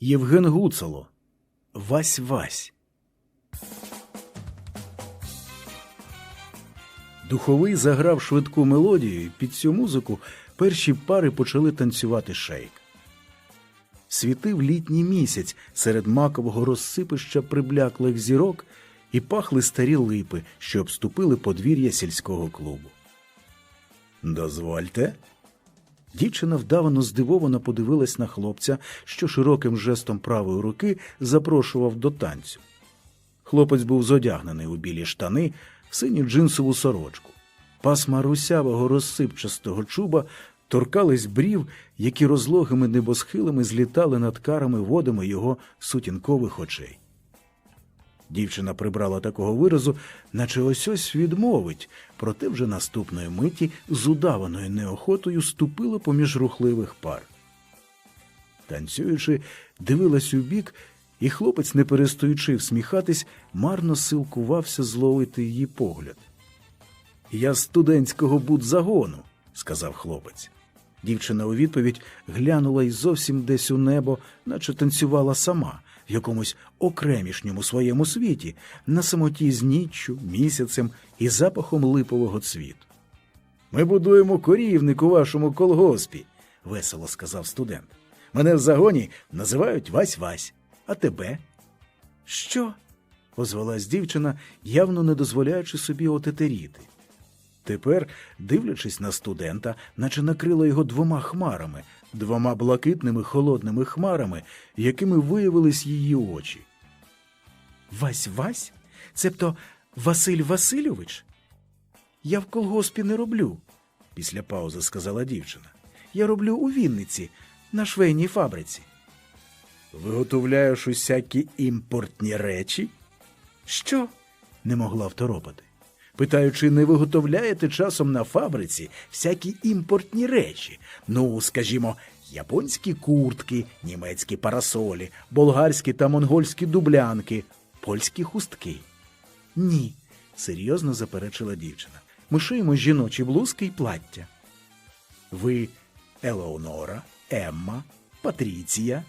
Євген Гуцало. Вась Вась. Духовий заграв швидку мелодію, і під цю музику перші пари почали танцювати шейк. Світив літній місяць серед макового розсипища прибляклих зірок і пахли старі липи, що обступили подвір'я сільського клубу. Дозвольте. Дівчина вдавано здивовано подивилась на хлопця, що широким жестом правої руки запрошував до танцю. Хлопець був зодягнений у білі штани, синю джинсову сорочку. Пасма русявого розсипчастого чуба торкались брів, які розлогими небосхилами злітали над карами водами його сутінкових очей. Дівчина прибрала такого виразу, наче ось ось відмовить, проте вже наступної миті з удаваною неохотою ступила поміж рухливих пар. Танцюючи, дивилась у бік, і хлопець, не перестаючи всміхатись, марно силкувався зловити її погляд. Я з студентського будзагону, сказав хлопець. Дівчина у відповідь глянула й зовсім десь у небо, наче танцювала сама, якомусь окремішньому своєму світі, на самоті з ніччю, місяцем і запахом липового цвіту. Ми будуємо корівник у вашому колгоспі, весело сказав студент. Мене в загоні називають Вась Вась, а тебе? Що? озвалась дівчина, явно не дозволяючи собі отетеріти. Тепер, дивлячись на студента, наче накрило його двома хмарами, двома блакитними холодними хмарами, якими виявились її очі. Вась Вась? Цебто Василь Васильович? Я в колгоспі не роблю, після паузи сказала дівчина. Я роблю у Вінниці, на швейній фабриці. Виготовляєш усякі імпортні речі? Що? не могла второпати. Питаю, чи не виготовляєте часом на фабриці всякі імпортні речі? Ну, скажімо, японські куртки, німецькі парасолі, болгарські та монгольські дублянки, польські хустки. Ні, серйозно заперечила дівчина. Ми шиємо жіночі блузки й плаття. Ви Елеонора, Емма, Патріція,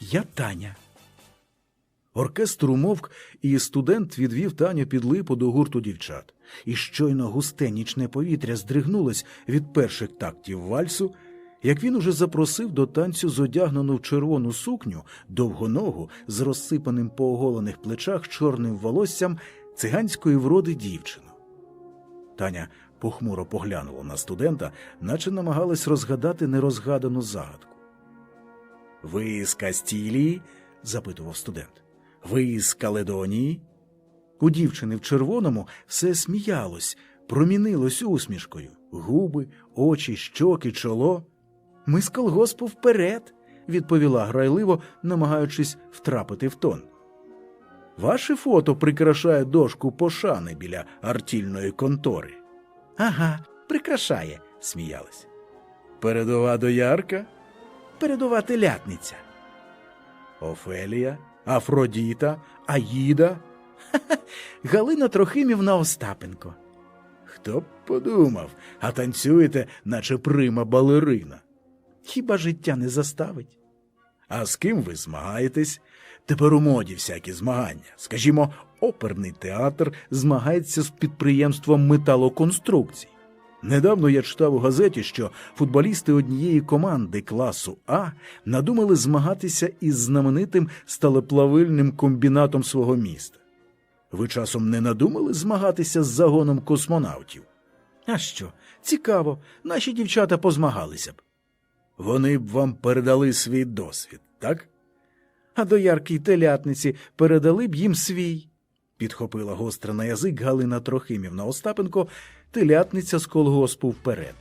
я Таня. Оркестр умовк, і студент відвів Таню під липу до гурту дівчат. І щойно густе нічне повітря здригнулось від перших тактів вальсу, як він уже запросив до танцю зодягнену в червону сукню, довгоногу, з розсипаним по оголених плечах чорним волоссям циганської вроди дівчину. Таня похмуро поглянула на студента, наче намагалась розгадати нерозгадану загадку. Ви з Кастілії? запитував студент. Ви з Каледонії? У дівчини в червоному все сміялось, промінилось усмішкою губи, очі, щоки, чоло. Ми з колгоспу вперед, відповіла грайливо, намагаючись втрапити в тон. Ваше фото прикрашає дошку пошани біля артільної контори. Ага, прикрашає, сміялась. Передова доярка? Передова телятниця. Офелія, Афродіта, Аїда, Галина Трохимівна Остапенко. Хто б подумав, а танцюєте, наче прима балерина. Хіба життя не заставить? А з ким ви змагаєтесь? Тепер у моді всякі змагання. Скажімо, оперний театр змагається з підприємством металоконструкцій. Недавно я читав у газеті, що футболісти однієї команди класу А надумали змагатися із знаменитим сталеплавильним комбінатом свого міста. Ви часом не надумали змагатися з загоном космонавтів? А що? Цікаво, наші дівчата позмагалися б. Вони б вам передали свій досвід, так? А до ярки й телятниці передали б їм свій, підхопила гостра на язик Галина Трохимівна Остапенко, телятниця з колгоспу вперед.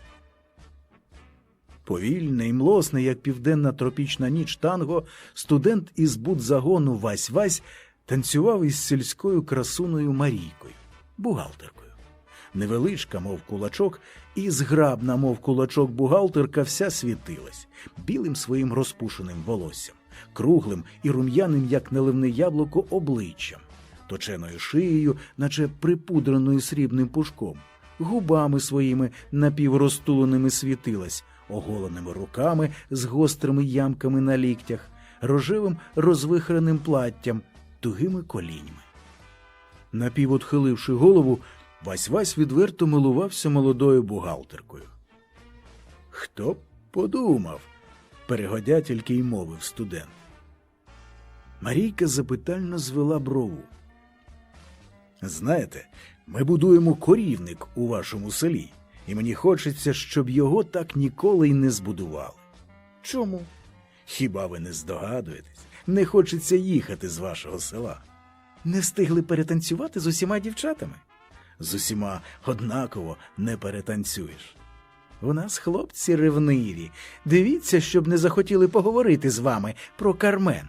Повільне і млосне, як південна тропічна ніч танго, студент із будзагону Вась Вась танцював із сільською красуною Марійкою, бухгалтеркою. Невеличка, мов кулачок, і зграбна, мов кулачок бухгалтерка, вся світилась білим своїм розпушеним волоссям, круглим і рум'яним, як наливне яблуко, обличчям, точеною шиєю, наче припудреною срібним пушком, губами своїми напіврозтуленими світилась, оголеними руками з гострими ямками на ліктях, рожевим розвихреним платтям, тугими коліньми. Напівотхиливши голову, Вась-Вась відверто милувався молодою бухгалтеркою. Хто б подумав, перегодя тільки й мовив студент. Марійка запитально звела брову. Знаєте, ми будуємо корівник у вашому селі, і мені хочеться, щоб його так ніколи й не збудували. Чому? Хіба ви не здогадуєтесь? Не хочеться їхати з вашого села. Не встигли перетанцювати з усіма дівчатами? З усіма однаково не перетанцюєш. У нас хлопці ревниві. Дивіться, щоб не захотіли поговорити з вами про Кармен.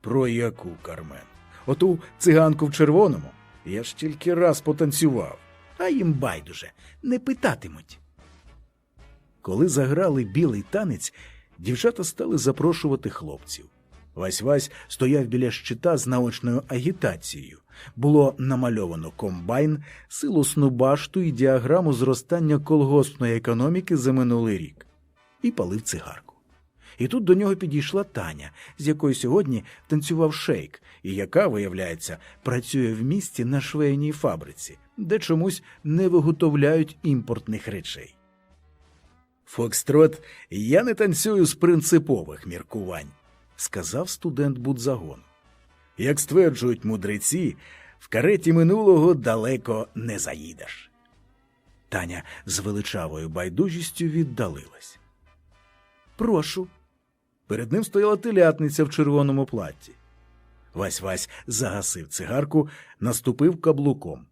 Про яку Кармен? Оту циганку в червоному. Я ж тільки раз потанцював, а їм байдуже, не питатимуть. Коли заграли білий танець, дівчата стали запрошувати хлопців. Вась-Вась стояв біля щита з наочною агітацією. Було намальовано комбайн, силосну башту і діаграму зростання колгоспної економіки за минулий рік. І палив цигарку. І тут до нього підійшла Таня, з якою сьогодні танцював шейк, і яка, виявляється, працює в місті на швейній фабриці, де чомусь не виготовляють імпортних речей. Фокстрот, я не танцюю з принципових міркувань, сказав студент Будзагон. Як стверджують мудреці, в кареті минулого далеко не заїдеш. Таня з величавою байдужістю віддалилась. Прошу. Перед ним стояла телятниця в червоному платті. Вась-Вась загасив цигарку, наступив каблуком.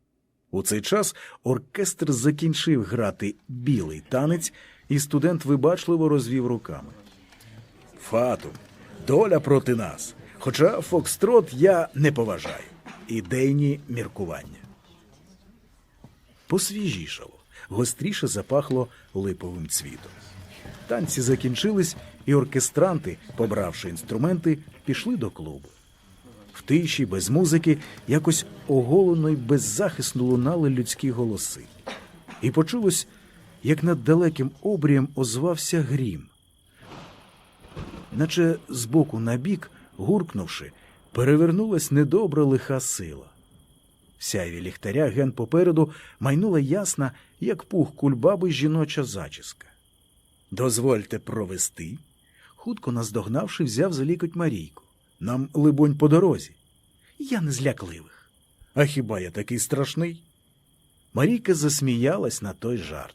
У цей час оркестр закінчив грати білий танець, і студент вибачливо розвів руками. Фатум, доля проти нас. Хоча Фокстрот я не поважаю. Ідейні міркування. Посвіжішало, гостріше запахло липовим цвітом. Танці закінчились, і оркестранти, побравши інструменти, пішли до клубу. В тиші, без музики, якось оголено й беззахисно лунали людські голоси. І почулось, як над далеким обрієм озвався грім. Наче збоку на бік, гуркнувши, перевернулась недобра лиха сила. Сяйві ліхтаря ген попереду майнула ясна, як пух кульбаби жіноча зачіска. Дозвольте провести. Хутко наздогнавши, взяв за лікоть Марійку. Нам, либонь, по дорозі. Я не злякливих. А хіба я такий страшний? Марійка засміялась на той жарт.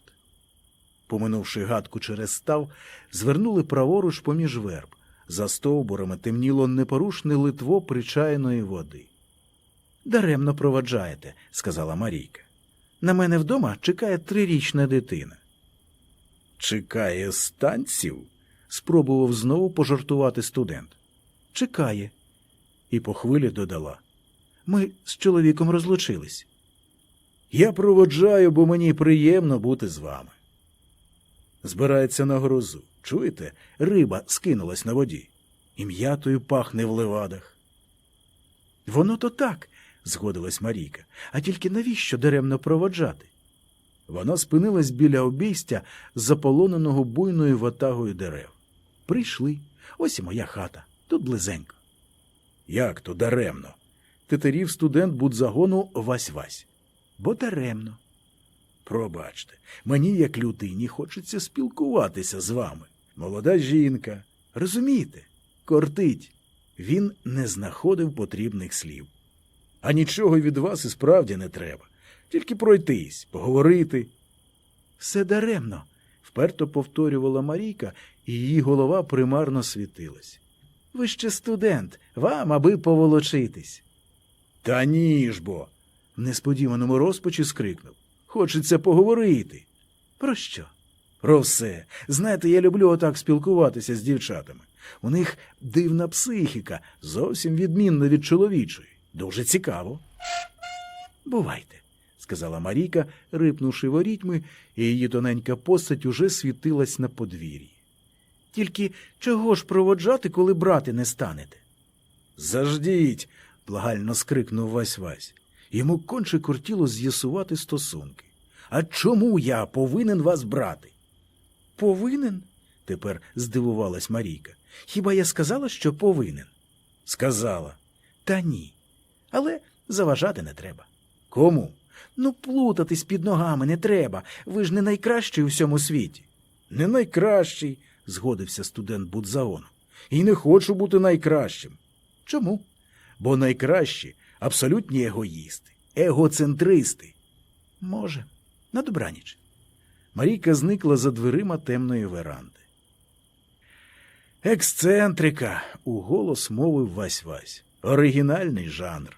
Поминувши гадку через став, звернули праворуч поміж верб. За стовбурами темніло непорушне литво причаяної води. Даремно проводжаєте, сказала Марійка. На мене вдома чекає трирічна дитина. Чекає станців? Спробував знову пожартувати студент. Чекає. І по хвилі додала. Ми з чоловіком розлучились. Я проводжаю, бо мені приємно бути з вами. Збирається на грозу. Чуєте? Риба скинулась на воді. І м'ятою пахне в левадах. Воно то так, згодилась Марійка. А тільки навіщо даремно проводжати? Вона спинилась біля обійстя, заполоненого буйною ватагою дерев. Прийшли. Ось і моя хата. Тут близенько. Як то даремно? Тетерів студент будзагону Вась-Вась. Бо даремно. Пробачте, мені, як людині, хочеться спілкуватися з вами. Молода жінка. Розумієте? Кортить. Він не знаходив потрібних слів. А нічого від вас і справді не треба. Тільки пройтись, поговорити. Все даремно, вперто повторювала Марійка, і її голова примарно світилась. Ви ще студент, вам аби поволочитись. Та ні ж бо. в несподіваному розпачі скрикнув. Хочеться поговорити. Про що? Про все. Знаєте, я люблю отак спілкуватися з дівчатами. У них дивна психіка, зовсім відмінна від чоловічої. Дуже цікаво. Бувайте, сказала Марійка, рипнувши ворітьми, і її тоненька постать уже світилась на подвір'ї. Тільки чого ж проводжати, коли брати не станете? Заждіть. благально скрикнув Вась Вась. Йому конче кортіло з'ясувати стосунки. А чому я повинен вас брати? Повинен? тепер здивувалась Марійка. Хіба я сказала, що повинен? Сказала. Та ні. Але заважати не треба. Кому? Ну, плутатись під ногами не треба. Ви ж не найкращий у всьому світі. Не найкращий, згодився студент Будзаону. І не хочу бути найкращим. Чому? Бо найкращі абсолютні егоїсти, егоцентристи. Може, на добраніч. Марійка зникла за дверима темної веранди. Ексцентрика, уголос мовив Вась Вась. Оригінальний жанр.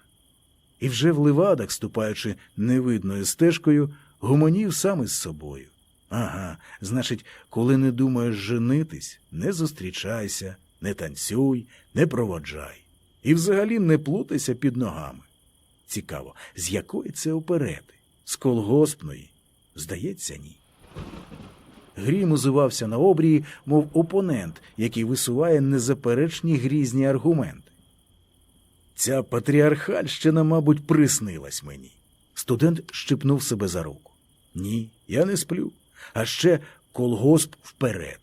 І вже в ливадах, ступаючи невидною стежкою, гуманів сам із собою. Ага, значить, коли не думаєш женитись, не зустрічайся, не танцюй, не проводжай. І взагалі не плутайся під ногами. Цікаво, з якої це оперети? З колгоспної? Здається, ні. Грім узивався на обрії, мов опонент, який висуває незаперечні грізні аргументи. Ця патріархальщина, мабуть, приснилась мені. Студент щипнув себе за руку. Ні, я не сплю. А ще колгосп вперед.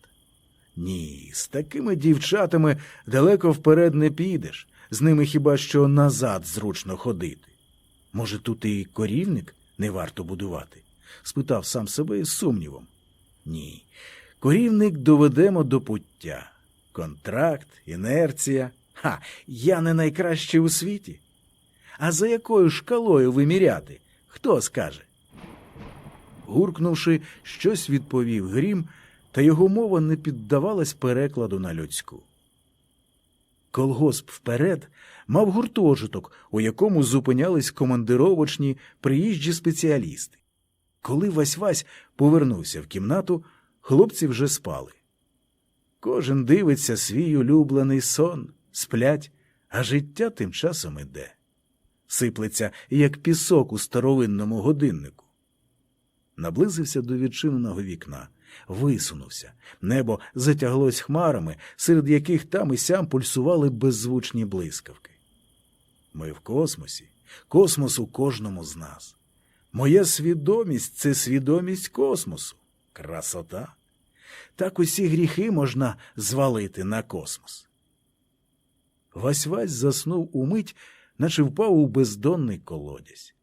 Ні, з такими дівчатами далеко вперед не підеш, з ними хіба що назад зручно ходити. Може, тут і корівник не варто будувати? спитав сам себе із сумнівом. Ні. Корівник доведемо до пуття. Контракт, інерція. Ха, я не найкращий у світі. А за якою шкалою виміряти? Хто скаже? Гуркнувши, щось відповів грім, та його мова не піддавалась перекладу на людську. Колгосп вперед мав гуртожиток, у якому зупинялись командировочні приїжджі спеціалісти. Коли Вась-Вась повернувся в кімнату, хлопці вже спали. Кожен дивиться свій улюблений сон, сплять, а життя тим часом іде. Сиплеться, як пісок у старовинному годиннику. Наблизився до відчиненого вікна, висунувся. Небо затяглось хмарами, серед яких там і сям пульсували беззвучні блискавки. Ми в космосі, космос у кожному з нас. Моя свідомість це свідомість космосу. Красота. Так усі гріхи можна звалити на космос. Вась-Вась заснув умить, наче впав у бездонний колодязь.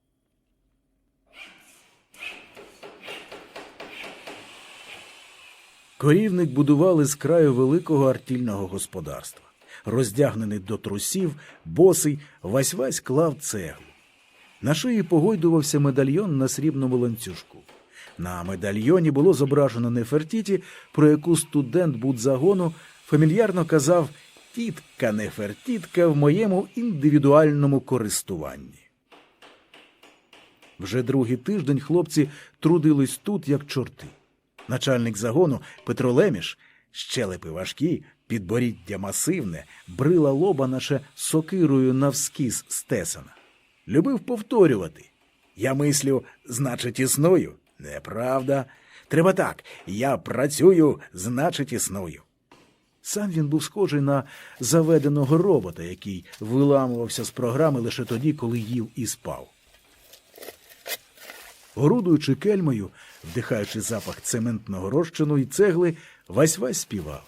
Корівник будували з краю великого артільного господарства. Роздягнений до трусів, босий, Вась-Вась клав цеглу. На шиї погойдувався медальйон на срібному ланцюжку. На медальйоні було зображено Нефертіті, про яку студент будзагону фамільярно казав тітка Нефертітка в моєму індивідуальному користуванні. Вже другий тиждень хлопці трудились тут, як чорти. Начальник загону Петро Леміш, щелепи важкі, підборіддя масивне, брила лоба наше сокирою навскіз стесана. Любив повторювати. Я мислю, значить, існую. Неправда. Треба так. Я працюю, значить, існую. Сам він був схожий на заведеного робота, який виламувався з програми лише тоді, коли їв і спав. Орудуючи кельмою, вдихаючи запах цементного розчину і цегли, Вась-Вась співав.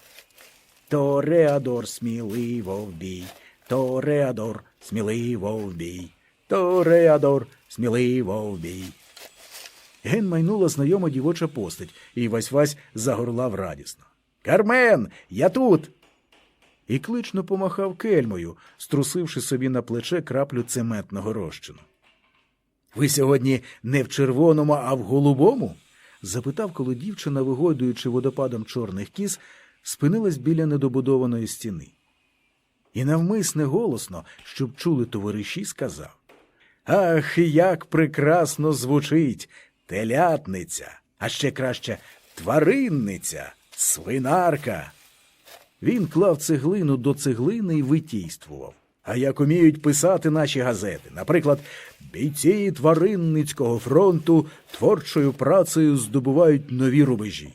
Тореадор сміливо в бій, Тореадор сміливо в бій, Тореадор сміливо в бій. Ген майнула знайома дівоча постать, і Вась-Вась загорлав радісно. Кармен, я тут. І клично помахав кельмою, струсивши собі на плече краплю цементного розчину. Ви сьогодні не в червоному, а в голубому? запитав, коли дівчина, вигойдуючи водопадом чорних кіз, спинилась біля недобудованої стіни. І навмисне голосно, щоб чули товариші, сказав Ах, як прекрасно звучить телятниця, а ще краще тваринниця, свинарка. Він клав цеглину до цеглини і витійствував. А як уміють писати наші газети, наприклад, бійці тваринницького фронту творчою працею здобувають нові рубежі.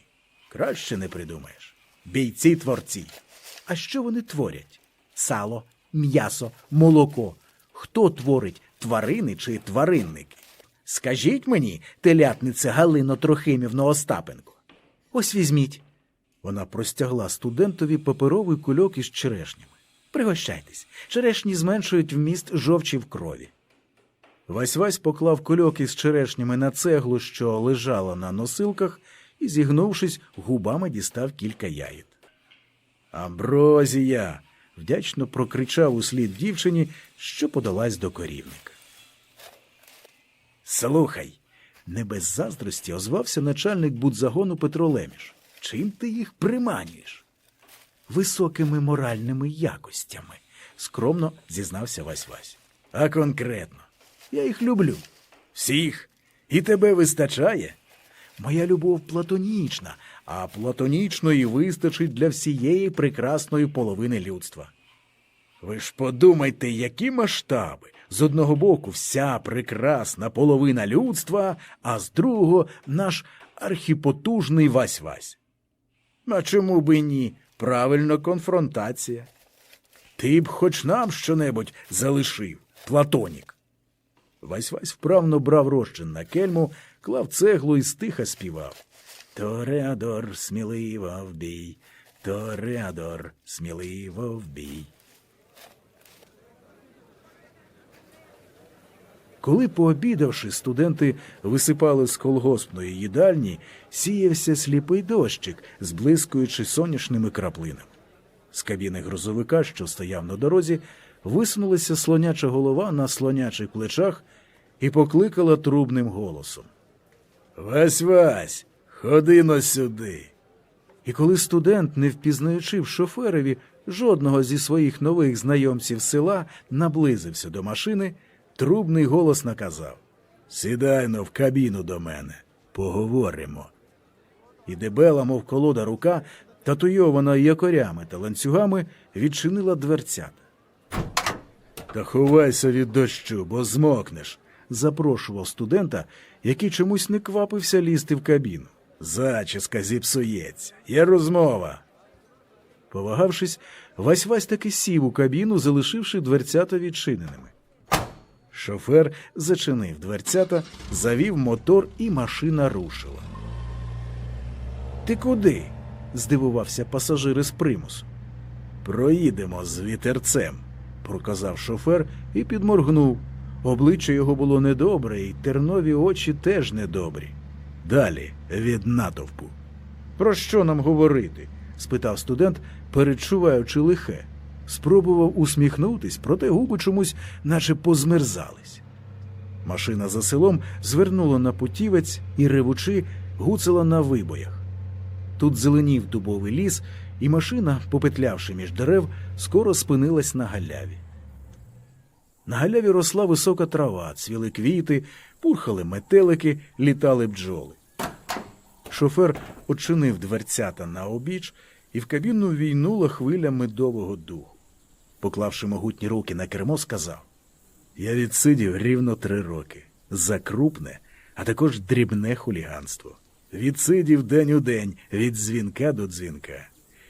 Краще не придумаєш. Бійці творці. А що вони творять? Сало, м'ясо, молоко. Хто творить тварини чи тваринники? Скажіть мені, телятниця Галино Трохимівно Остапенко. Ось візьміть. Вона простягла студентові паперовий кульок із черешнями. Пригощайтесь, черешні зменшують вміст жовчі в крові. Вась-Вась поклав кульок із черешнями на цеглу, що лежала на носилках, і, зігнувшись, губами дістав кілька яєт. Амброзія. вдячно прокричав услід дівчині, що подалась до корівника. Слухай, не без заздрості озвався начальник будзагону Петро Леміш. Чим ти їх приманюєш? Високими моральними якостями, скромно зізнався Вась Вась. А конкретно, я їх люблю. Всіх. І тебе вистачає. Моя любов платонічна, а платонічної вистачить для всієї прекрасної половини людства. Ви ж подумайте, які масштаби. З одного боку, вся прекрасна половина людства, а з другого наш архіпотужний Вась-Вась. А чому би ні? Правильно, конфронтація. Ти б хоч нам щонебудь залишив, Платонік. Вась-Вась вправно брав розчин на кельму, клав цеглу і стиха співав. Тореадор, сміливо в бій, Тореадор, сміливо в бій. Коли, пообідавши, студенти висипали з колгоспної їдальні, сіявся сліпий дощик, зблискуючи соняшними краплинами. З кабіни грузовика, що стояв на дорозі, висунулася слоняча голова на слонячих плечах і покликала трубним голосом. Вась Вась, ходи но сюди. І коли студент, не впізнаючи в шоферові жодного зі своїх нових знайомців села, наблизився до машини, трубний голос наказав Сідай но в кабіну до мене, поговоримо. І дебела, мов колода рука, татуйована якорями та ланцюгами, відчинила дверцята. Та ховайся від дощу, бо змокнеш, запрошував студента, який чомусь не квапився лізти в кабіну. Зачіска зіпсується. Є розмова. Повагавшись, Вась-Вась таки сів у кабіну, залишивши дверцята відчиненими. Шофер зачинив дверцята, завів мотор, і машина рушила. Ти куди? здивувався пасажир із примусу. Проїдемо з вітерцем, проказав шофер і підморгнув. Обличчя його було недобре, і тернові очі теж недобрі. Далі від натовпу. Про що нам говорити? спитав студент, перечуваючи лихе. Спробував усміхнутись, проте губи чомусь наче позмерзались. Машина за селом звернула на путівець і, ревучи, гуцала на вибоях. Тут зеленів дубовий ліс, і машина, попетлявши між дерев, скоро спинилась на галяві. На галяві росла висока трава, цвіли квіти, пурхали метелики, літали бджоли. Шофер очинив дверцята на обіч, і в кабіну війнула хвиля медового духу. Поклавши могутні руки на кермо, сказав Я відсидів рівно три роки за крупне, а також дрібне хуліганство. Відсидів день у день від дзвінка до дзвінка.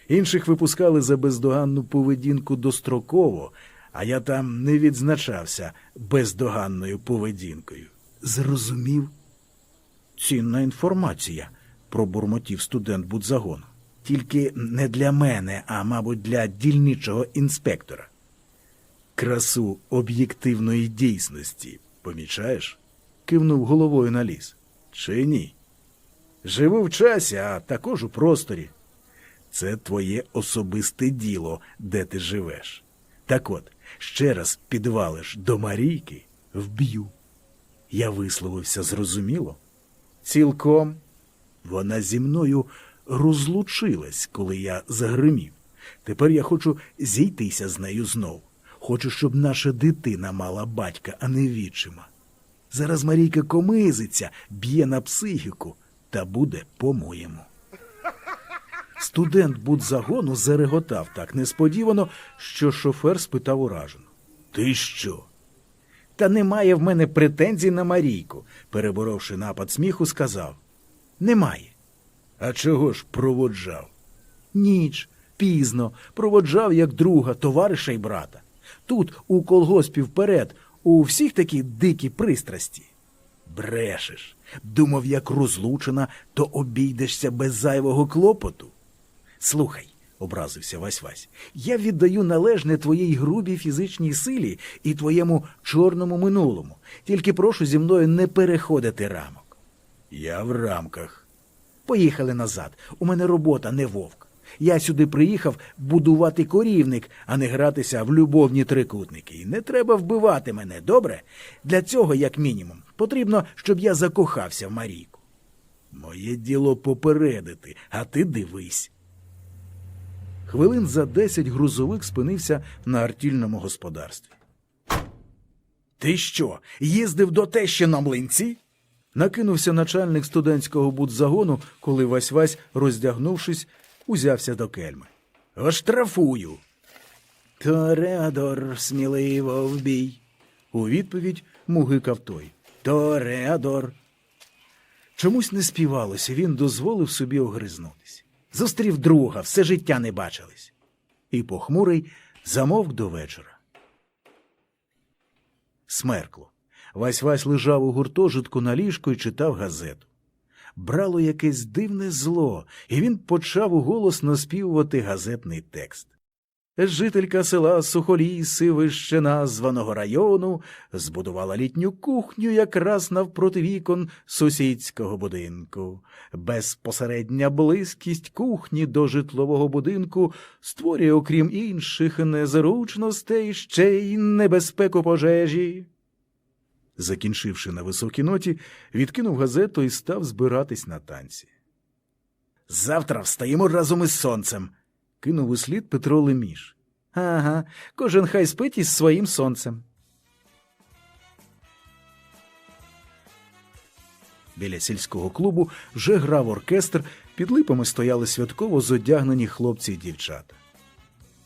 Інших випускали за бездоганну поведінку достроково, а я там не відзначався бездоганною поведінкою. Зрозумів? Цінна інформація, пробурмотів студент будзагону. Тільки не для мене, а мабуть, для дільничого інспектора. Красу об'єктивної дійсності, помічаєш? кивнув головою на ліс. Чи ні? Живу в часі, а також у просторі. Це твоє особисте діло, де ти живеш. Так от, ще раз підвалиш до Марійки, вб'ю. Я висловився зрозуміло. Цілком вона зі мною розлучилась, коли я загримів. Тепер я хочу зійтися з нею знов. Хочу, щоб наша дитина мала батька, а не відчима. Зараз Марійка комизиться, б'є на психіку, та буде по-моєму. Студент будзагону зареготав так несподівано, що шофер спитав уражено. Ти що? Та немає в мене претензій на Марійку, переборовши напад сміху, сказав. Немає. А чого ж проводжав? Ніч, пізно, проводжав як друга, товариша й брата. Тут, у колгоспі вперед, у всіх такі дикі пристрасті. Брешеш. Думав, як розлучена, то обійдешся без зайвого клопоту. Слухай, образився Вась Вась, я віддаю належне твоїй грубій фізичній силі і твоєму чорному минулому. Тільки прошу зі мною не переходити рамок. Я в рамках. Поїхали назад. У мене робота, не вовк. Я сюди приїхав будувати корівник, а не гратися в любовні трикутники. Не треба вбивати мене, добре? Для цього, як мінімум, потрібно, щоб я закохався в Марійку. Моє діло попередити, а ти дивись. Хвилин за десять грузовик спинився на артільному господарстві. Ти що, їздив до тещі на млинці? Накинувся начальник студентського будзагону, коли Вась-Вась, роздягнувшись, узявся до кельми. Оштрафую. Тореадор сміливо в бій. У відповідь мугикав той. Тореадор. Чомусь не співалося, він дозволив собі огризнутися. Зустрів друга, все життя не бачились. І похмурий замовк до вечора. Смеркло. Вась-Вась лежав у гуртожитку на ліжку і читав газету. Брало якесь дивне зло, і він почав уголос наспівувати газетний текст. Жителька села Сухоліси, вище названого району, збудувала літню кухню якраз навпроти вікон сусідського будинку. Безпосередня близькість кухні до житлового будинку створює, окрім інших незручностей, ще й небезпеку пожежі. Закінчивши на високій ноті, відкинув газету і став збиратись на танці. Завтра встаємо разом із сонцем, кинув у слід Петро Леміш. Ага, кожен хай спить із своїм сонцем. Біля сільського клубу вже грав оркестр, під липами стояли святково зодягнені хлопці й дівчата.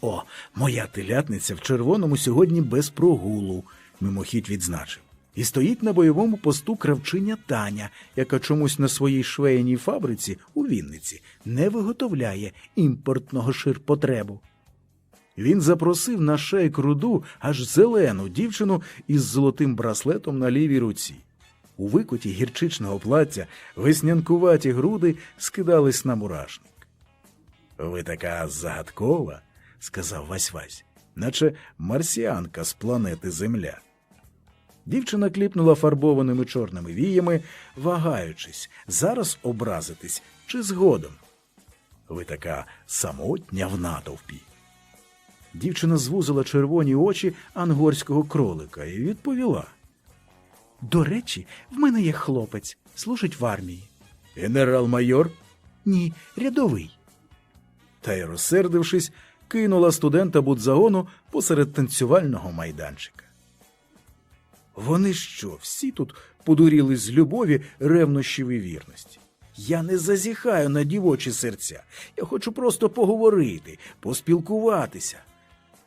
О, моя телятниця в червоному сьогодні без прогулу, мимохідь відзначив. І стоїть на бойовому посту кравчиня Таня, яка чомусь на своїй швейній фабриці у Вінниці не виготовляє імпортного ширпотребу. Він запросив на шейк руду аж зелену дівчину із золотим браслетом на лівій руці. У викуті гірчичного плаття веснянкуваті груди скидались на мурашник. Ви така загадкова, сказав Вась-Вась, наче марсіанка з планети Земля. Дівчина кліпнула фарбованими чорними віями, вагаючись, зараз образитись чи згодом. Ви така самотня в натовпі. Дівчина звузила червоні очі ангорського кролика і відповіла. До речі, в мене є хлопець, служить в армії. Генерал-майор? Ні, рядовий. Та й, розсердившись, кинула студента будзагону посеред танцювального майданчика. Вони що, всі тут подуріли з любові, ревнощів і вірності? Я не зазіхаю на дівочі серця. Я хочу просто поговорити, поспілкуватися.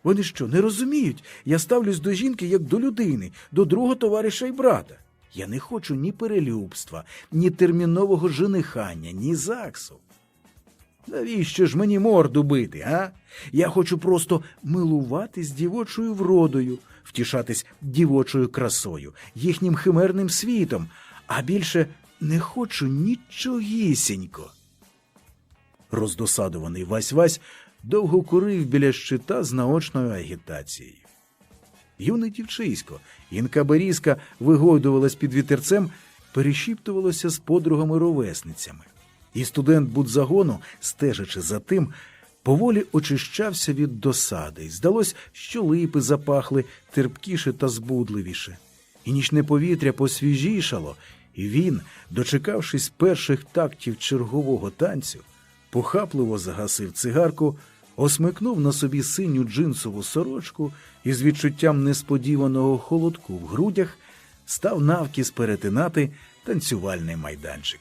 Вони що, не розуміють? Я ставлюсь до жінки як до людини, до другого товариша і брата. Я не хочу ні перелюбства, ні термінового женихання, ні ЗАГСу. Навіщо ж мені морду бити, а? Я хочу просто милуватись дівочою вродою, втішатись дівочою красою, їхнім химерним світом, а більше не хочу нічогісінько. Роздосадуваний Вась-Вась довго курив біля щита з наочною агітацією. Юне дівчисько, інка Берізка вигойдувалась під вітерцем, перешіптувалося з подругами-ровесницями. І студент будзагону, стежачи за тим, поволі очищався від досади, і здалось, що липи запахли терпкіше та збудливіше. І нічне повітря посвіжішало, і він, дочекавшись перших тактів чергового танцю, похапливо загасив цигарку, осмикнув на собі синю джинсову сорочку і з відчуттям несподіваного холодку в грудях став навкіс перетинати танцювальний майданчик.